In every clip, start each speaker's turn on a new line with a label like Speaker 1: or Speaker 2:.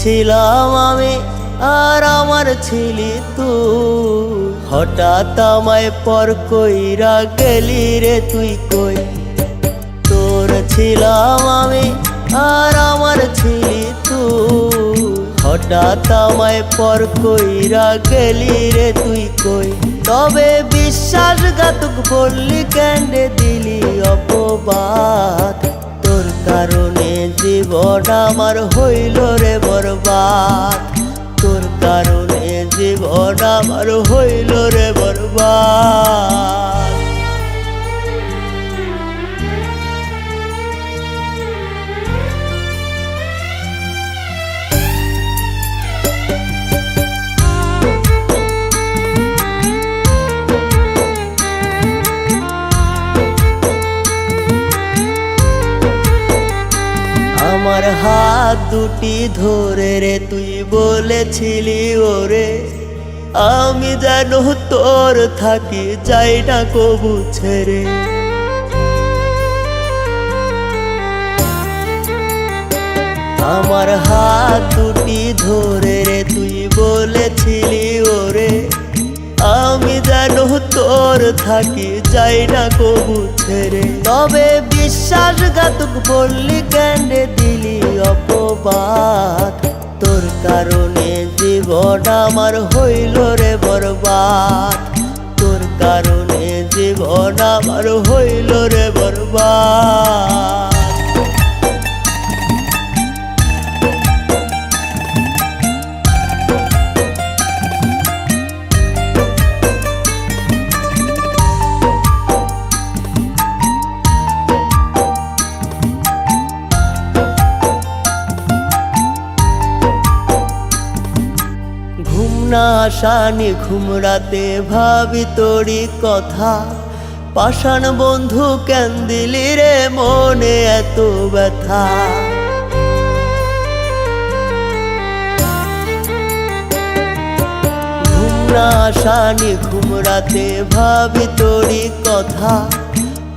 Speaker 1: ছিলাম আমি, আর আমার ছিলি তুই হঠাৎ আমায় পর কইরা গেলি রে তুই কই? তোর ছিলাম আমি, আর আমার ছিলি তুই হঠাৎ আমায় পর কইরা গেলি রে তুই কই? তবে বিশ্বাসঘাতক বললি ক্যান্ডে দিলি অপবাদ? তোর কারণে জীবন আমার হইল রে বরবাদ তোর কারণে জীবন আমার হইল আমার হাত দুটি ধরে রে, তুই বলেছিলি ওরে, আমি যেন তোর থাকি যাই না কবু ছেড়ে। আমার হাত দুটি ধরে রে, তুই বলেছিলি ওরে, আমি যেন তোর থাকি যাই না কবু ছেড়ে। তবে বিশ্বাসঘাতক বললি কেন দিলি অপবাদ? তোর কারণে জীবন আমার হইল রে বরবাদ। তোর কারণে জীবন আমার হইল রে বরবাদ। না আসানি ঘুম রাতে ভাবি তোরি কথা। পাষাণ বন্ধু কেন দিলি রে মনে এত ব্যথা। ঘুম না আসানি ঘুম রাতে ভাবি তোরি কথা।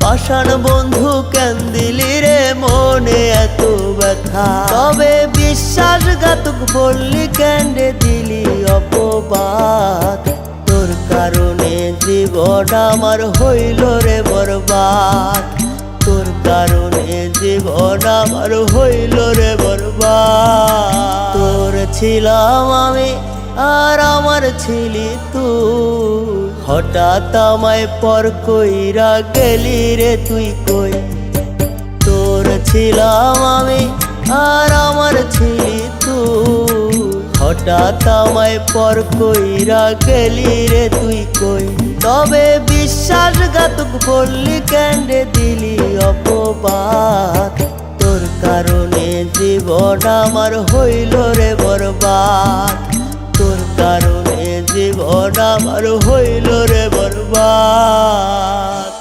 Speaker 1: পাষাণ বন্ধু কেন দিলি রে, মনে এত ব্যথা। তবে বিশ্বাসঘাতক বললি ক্যান্ডে দিলি অপবাদ। তোর কারণে জীবন আমার হইল রে বরবাদ। তোর কারণে জীবন আমার হইল রে বরবাদ। তোর ছিলাম আমি আর আমার ছিলি তুই। হঠাৎ আমায় পর কইরা গেলি রে তুই কই? তোর ছিলাম আমি আর আমার ছিলি তুই হঠাৎ আমায় পর কইরা গেলি রে তুই কই? তবে বিশ্বাসঘাতক বললি ক্যান্ডে দিলি অপবাদ? তোর কারণে জীবন আমার হইল রে বরবাদ। তোর কারণে জীবন আমার হইল রে বরবাদ।